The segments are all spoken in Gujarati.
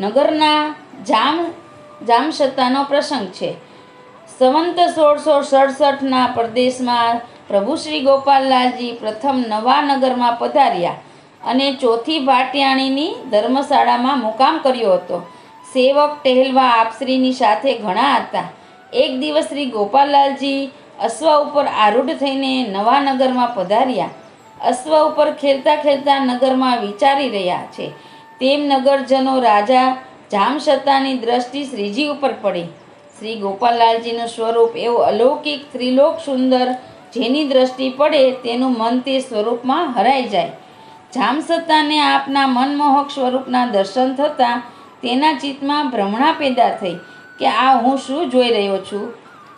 નગરના જામ જામસત્તાનો પ્રસંગ છે. સંવંત સોળસો સડસઠના પ્રદેશમાં પ્રભુ શ્રી ગોપાલલાલજી પ્રથમ નવા નગરમાં પધાર્યા અને ચોથી ભાટિયાણીની ધર્મશાળામાં મુકામ કર્યો હતો. સેવક ટહેલવા આપશ્રીની સાથે ઘણા હતા. એક દિવસ શ્રી ગોપાલલાલજી અશ્વ ઉપર આરૂઢ થઈને નવા નગરમાં પધાર્યા. અશ્વ ઉપર ખેલતા ખેલતા નગરમાં વિચારી રહ્યા છે. તેમ નગરજનો રાજા જામશતાની દ્રષ્ટિ શ્રીજી ઉપર પડી. શ્રી ગોપાલલાલજીનું સ્વરૂપ એવું અલૌકિક, ત્રિલોક સુંદર જેની દ્રષ્ટિ પડે તેનું મન તે સ્વરૂપમાં હરાઈ જાય. જામસત્તાને આપના મનમોહક સ્વરૂપના દર્શન થતાં તેના ચિત્તમાં ભ્રમણા પેદા થઈ કે આ હું શું જોઈ રહ્યો છું?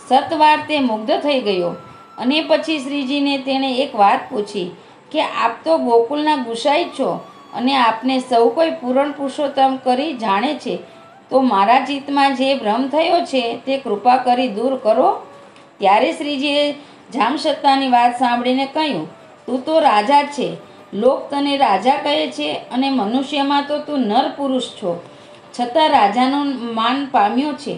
સતવાર તે મુગ્ધ થઈ ગયો. અને પછી શ્રીજીને તેણે એક વાત પૂછી કે, આપ તો ગોકુલના ગુસાઈ છો? અને આપને સૌ કોઈ પૂરણ પુરુષોત્તમ કરી જાણે છે. તો મારા ચિત્તમાં જે ભ્રમ થયો છે તે કૃપા કરી દૂર કરો. ત્યારે શ્રીજીએ જામસત્તાની વાત સાંભળીને કહ્યું, તું તો રાજા છે. લોક તને રાજા કહે છે અને મનુષ્યમાં તો તું નર પુરુષ છો. છતાં રાજાનું માન પામ્યો છે.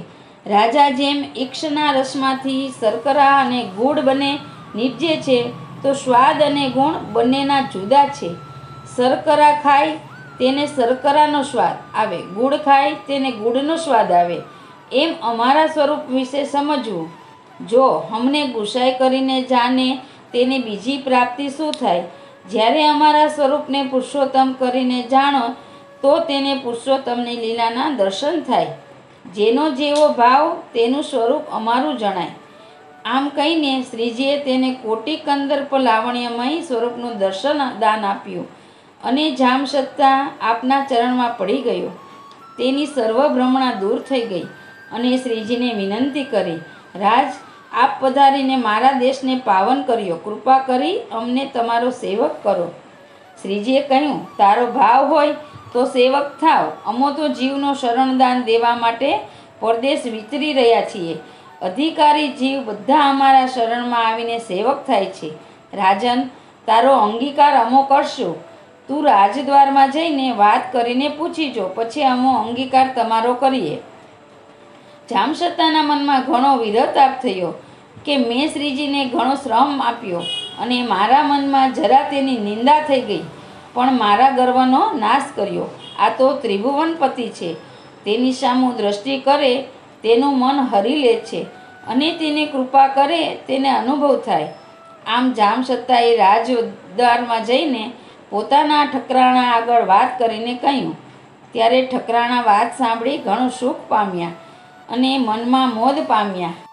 રાજા જેમ ઈક્ષના રસમાંથી શર્કરા અને ગુડ બને નીપજે છે, તો સ્વાદ અને ગુણ બંનેના જુદા છે. શર્કરા ખાય, તેને શર્કરાનો સ્વાદ આવે. ગુડ ખાય, તેને ગુડનો સ્વાદ આવે. એમ અમારા સ્વરૂપ વિશે સમજવું. જો અમને ગુસાઈ કરીને જાણે તેને બીજી પ્રાપ્તિ શું થાય? જ્યારે અમારા સ્વરૂપને પુરુષોત્તમ કરીને જાણો, તો તેને પુરુષોત્તમની લીલાના દર્શન થાય. જેનો જેવો ભાવ, તેનું સ્વરૂપ અમારું જણાય. આમ કહીને શ્રીજીએ તેને કોટી પર લાવણ્યમય સ્વરૂપનું દર્શન દાન આપ્યું. અને જામસત્તા આપના ચરણમાં પડી ગયો. તેની સર્વ ભ્રમણા દૂર થઈ ગઈ અને શ્રીજીને વિનંતી કરી, રાજ, આપ પધારીને મારા દેશને પાવન કર્યો. કૃપા કરી અમને તમારો સેવક કરો. શ્રીજીએ કહ્યું, તારો ભાવ હોય તો સેવક થાવ. અમો તો જીવનો શરણદાન દેવા માટે પરદેશ વિચરી રહ્યા છીએ. અધિકારી જીવ બધા અમારા શરણમાં આવીને સેવક થાય છે. રાજન, તારો અંગીકાર અમો કરશું. તું રાજદ્વારમાં જઈને વાત કરીને પૂછી જો, પછી અમો અંગીકાર તમારો કરીએ. જામસત્તાના મનમાં ઘણો વિરહતાપ થયો કે મેં શ્રીજીને ઘણો શ્રમ આપ્યો અને મારા મનમાં જરા તેની નિંદા થઈ ગઈ, પણ મારા ગર્વનો નાશ કર્યો. આ તો ત્રિભુવનપતિ છે. તેની સામું દ્રષ્ટિ કરે, તેનું મન હરી લે છે અને તેની કૃપા કરે, તેને અનુભવ થાય. આમ જામસત્તાએ રાજદ્વારમાં જઈને પોતાના ઠકરાણા આગળ વાત કરીને કહ્યું, ત્યારે ઠકરાણા વાત સાંભળી ઘણું સુખ પામ્યા અને મનમાં મોદ પામ્યા.